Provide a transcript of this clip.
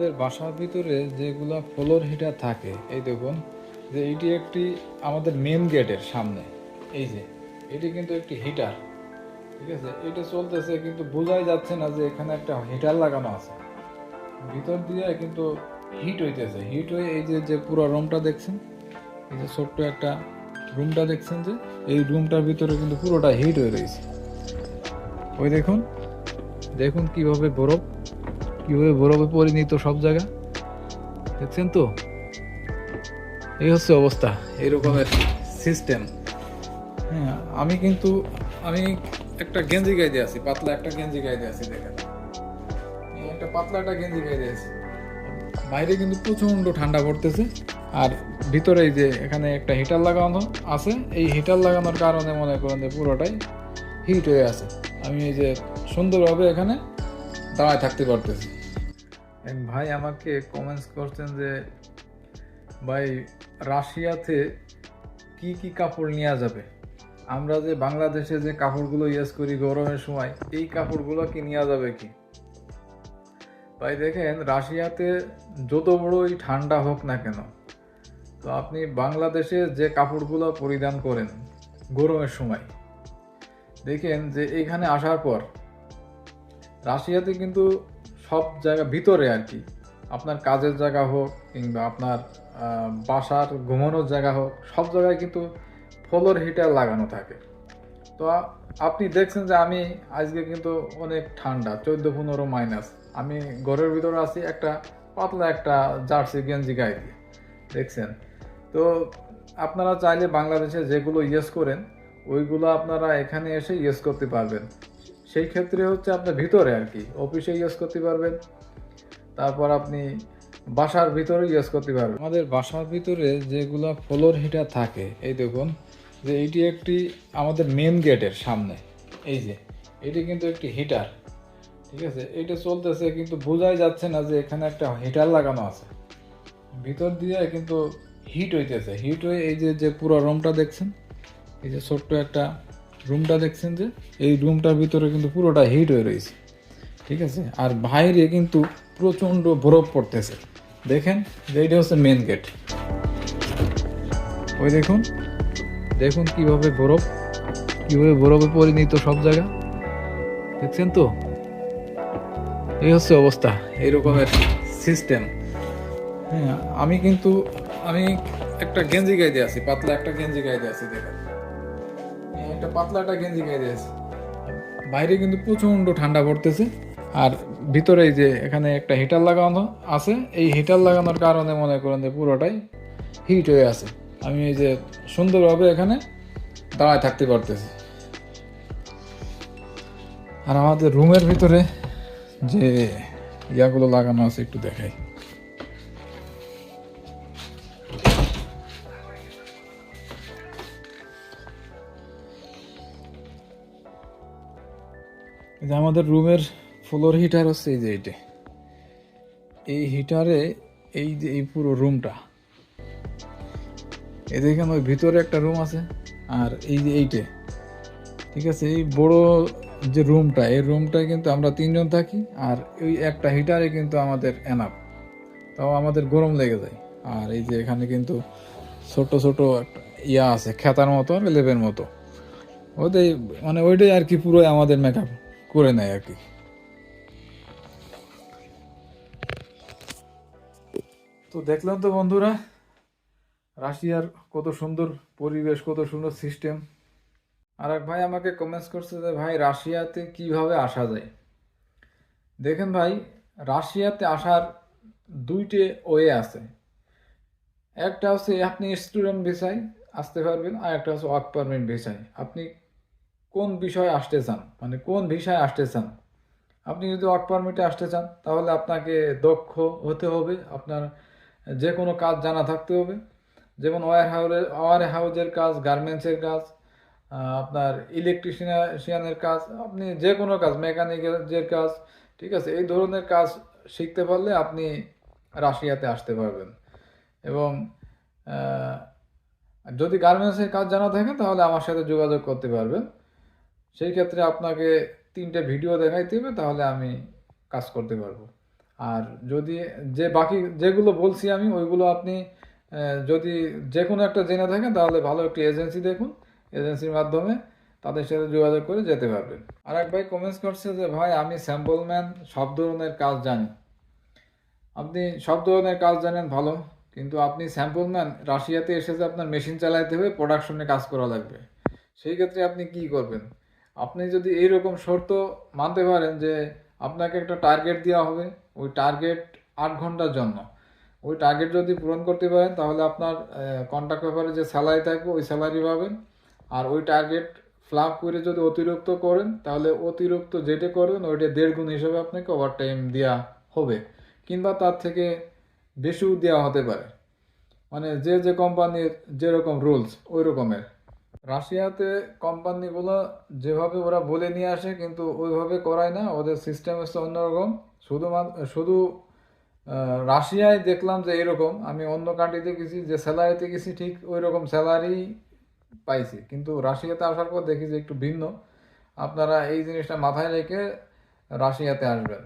আমাদের বাসার ভিতরে যেগুলা ফ্লোর হিটার থাকে, এই দেখুন, যে এটি একটি আমাদের মেন গেটের সামনে, এই যে, এটি কিন্তু একটি হিটার ঠিক আছে? এটা চলতেছে কিন্তু বোঝাই যাচ্ছে না যে এখানে একটা হিটার লাগানো আছে। ভিতর দিয়ে কিন্তু হিট হইতেছে হিট হয়ে এই যে যে পুরো রুমটা দেখছেন, এই যে ছোট্ট একটা রুমটা দেখছেন যে, এই রুমটার ভিতরে কিন্তু পুরোটা হিট হয়ে রয়েছে। ওই দেখুন দেখুন কীভাবে বরফ কীভাবে বরফে পরিণত সব জায়গা? দেখছেন তো? এই হচ্ছে অবস্থা এরকমের সিস্টেম হ্যাঁ আমি কিন্তু, আমি একটা গেঞ্জি দিয়ে আছি, পাতলা একটা গেঞ্জি দিয়ে আছি, দেখেন। একটা পাতলা একটা গেঞ্জি দিয়ে আছি। বাইরে কিন্তু প্রচণ্ড ঠান্ডা পড়তেছে, আর ভিতরে যে এখানে একটা হিটার লাগানো আছে, এই হিটার লাগানোর কারণে মনে করেন যে পুরোটাই হিট হয়ে আছে। আমি এই যে সুন্দরভাবে এখানে দাঁড়ায় থাকতে পারতেছি। ভাই আমাকে কমেন্টস করছেন যে, ভাই, রাশিয়াতে কি কি কাপড় নেওয়া যাবে? আমরা যে বাংলাদেশে যে কাপড়গুলো ইউজ করি গরমের সময়, এই কাপড়গুলো কি নেওয়া যাবে কি? ভাই দেখেন, রাশিয়াতে যত বড়ই ঠান্ডা হোক না কেন, তো আপনি বাংলাদেশে যে কাপড়গুলো পরিধান করেন গরমের সময়, দেখেন যে এখানে আসার পর, রাশিয়াতে কিন্তু সব জায়গা ভিতরে আর কি। আপনার কাজের জায়গা হোক কিংবা আপনার বাসার ঘুমানোর জায়গা হোক, সব জায়গায় কিন্তু ফ্লোর হিটার লাগানো থাকে। তো আপনি দেখছেন যে আমি আজকে কিন্তু অনেক ঠান্ডা, চোদ্দ পনেরো মাইনাস আমি ঘরের ভিতরে আছি একটা পাতলা একটা জার্সি গেঞ্জি গায়ে দিয়ে, দেখছেন? তো আপনারা চাইলে বাংলাদেশে যেগুলো ইয়েস করেন, ওইগুলো আপনারা এখানে এসে ইয়েস করতে পারবেন। সেই ক্ষেত্রে হচ্ছে আপনার ভিতরে আর কি। অফিসে ইউজ করতে পারবেন। তারপর আপনি বাসার ভিতরে ইউজ করতে পারবেন। আমাদের বাসার ভিতরে যেগুলো ফ্লোর হিটার থাকে, এই দেখুন, যে এটি একটি আমাদের মেন গেটের সামনে। এই যে, এটি কিন্তু একটি হিটার ঠিক আছে? এটা চলতেছে কিন্তু বোঝাই যাচ্ছে না যে এখানে একটা হিটার লাগানো আছে। ভিতর দিয়ে কিন্তু হিট হইতেছে। হিট হয়ে এই যে যে পুরো রুমটা দেখছেন, এই যে ছোট্ট একটা রুমটা দেখছেন যে, এই রুমটার ভিতরে কিন্তু পুরোটা হিট হয়ে রয়েছে। ঠিক আছে? আর বাইরে কিন্তু প্রচণ্ড বরফ পড়তেছে। দেখেন, এইটা হচ্ছে মেন গেট ওই দেখুন দেখুন কীভাবে বরফ, কীভাবে বরফে পরিণত সব জায়গা। দেখছেন তো? এই হচ্ছে অবস্থা এরকমের সিস্টেম হ্যাঁ আমি কিন্তু, আমি একটা গেঞ্জি গাইতে আছি পাতলা একটা গেঞ্জি গাইতে আছি দেখেন। পাতলা একটা গেঞ্জি গায়ে দিয়ে আছি বাইরে কিন্তু প্রচণ্ড ঠান্ডা পড়তেছে। আর ভিতরে যে এখানে একটা হিটার লাগানো আছে, এই হিটার লাগানোর কারণে মনে করেন যে পুরোটাই হিট হয়ে আছে। আমি এই যে সুন্দরভাবে এখানে দাঁড়ায় থাকতে পারতেছি। আর আমাদের রুমের ভিতরে যে ইয়াগুলো লাগানো আছে, একটু দেখাই। যে আমাদের রুমের ফ্লোর হিটার হচ্ছে এই যে এইটা। এই হিটারে এই যে এই পুরো রুমটা এই দেখেন ওই ভিতরে একটা রুম আছে, আর এই যে এইটে। ঠিক আছে, এই বড় যে রুমটা এই রুমটায় কিন্তু আমরা তিনজন থাকি, আর ওই একটা হিটারে কিন্তু আমাদের এনাফ তাও আমাদের গরম লেগে যায়। আর এই যে এখানে কিন্তু ছোট ছোট ইয়া আছে, খেতার মতো, লেবের মতো। ওদের মানে ওইটাই আর কি পুরো আমাদের মেকআপ করে নেয় আর কি। তো দেখলাম তো বন্ধুরা, রাশিয়ার কত সুন্দর পরিবেশ, কত সুন্দর সিস্টেম আর এক ভাই আমাকে কমেন্টস করছে যে, ভাই, রাশিয়াতে কীভাবে আসা যায়? দেখেন ভাই, রাশিয়াতে আসার দুইটে ওয়ে আছে। একটা হচ্ছে আপনি স্টুডেন্ট ভিসায় আসতে পারবেন, আর একটা হচ্ছে ওয়ার্ক পারমিট ভিসায় আপনি কোন বিষয়ে আসতে চান? মানে কোন ভিসায় আসতে চান? আপনি যদি ওয়ার্ক পারমিটে আসতে চান, তাহলে আপনাকে দক্ষ হতে হবে। আপনার যে কোনো কাজ জানা থাকতে হবে। যেমন ওয়ার হাউসের ওয়ার হাউসের কাজ, গার্মেন্টসের কাজ আপনার ইলেকট্রিশিয়ানের কাজ, আপনি যে কোনো কাজ, মেকানিকের কাজ, ঠিক আছে? এই ধরনের কাজ শিখতে পারলে আপনি রাশিয়াতে আসতে পারবেন। এবং যদি গার্মেন্টসের কাজ জানা থাকে, তাহলে আমার সাথে যোগাযোগ করতে পারবেন। সেই ক্ষেত্রে আপনাকে তিনটে ভিডিও দেখাইতে হবে তাহলে আমি কাজ করতে পারব। আর যদি যে বাকি যেগুলো বলছি আমি, ওইগুলো আপনি যদি যে কোনো একটা জেনে থাকেন, তাহলে ভালো একটি এজেন্সি দেখুন। এজেন্সির মাধ্যমে তাদের সাথে যোগাযোগ করে যেতে পারবেন। আর এক ভাই কমেন্টস করছে যে, ভাই, আমি স্যাম্পলম্যান সব ধরনের কাজ জানি। আপনি সব ধরনের কাজ জানেন, ভালো। কিন্তু আপনি স্যাম্পল ম্যান রাশিয়াতে এসে যে আপনার মেশিন চালাইতে হবে প্রোডাকশনে কাজ করা লাগবে। সেই ক্ষেত্রে আপনি কি করবেন? আপনি যদি এইরকম শর্ত মানতে পারেন যে আপনাকে একটা টার্গেট দেওয়া হবে, ওই টার্গেট আট ঘণ্টার জন্য। ওই টার্গেট যদি পূরণ করতে পারেন, তাহলে আপনার কন্ট্রাক্ট পেপারে যে স্যালারি থাকবে, ওই স্যালারি পাবেন। আর ওই টার্গেট ফ্লাপ করে যদি অতিরিক্ত করেন, তাহলে অতিরিক্ত যেটা করবেন, ওইটা দেড় গুণ হিসেবে আপনাকে ওভার টাইম দেওয়া হবে। কিংবা তার থেকে বেশিও দেওয়া হতে পারে। মানে যে যে কোম্পানির যেরকম রুলস ওই রকমের। রাশিয়াতে কোম্পানিগুলো যেভাবে ওরা বলে নিয়ে আসে, কিন্তু ওইভাবে করায় না। ওদের সিস্টেম হচ্ছে অন্যরকম। শুধুমাত্র শুধু রাশিয়ায় দেখলাম যে এরকম। আমি অন্য কান্ট্রিতে গেছি, যে স্যালারিতে গেছি, ঠিক ওই রকম স্যালারি পাইছি। কিন্তু রাশিয়াতে আসার পর দেখি যে একটু ভিন্ন। আপনারা এই জিনিসটা মাথায় রেখে রাশিয়াতে আসবেন।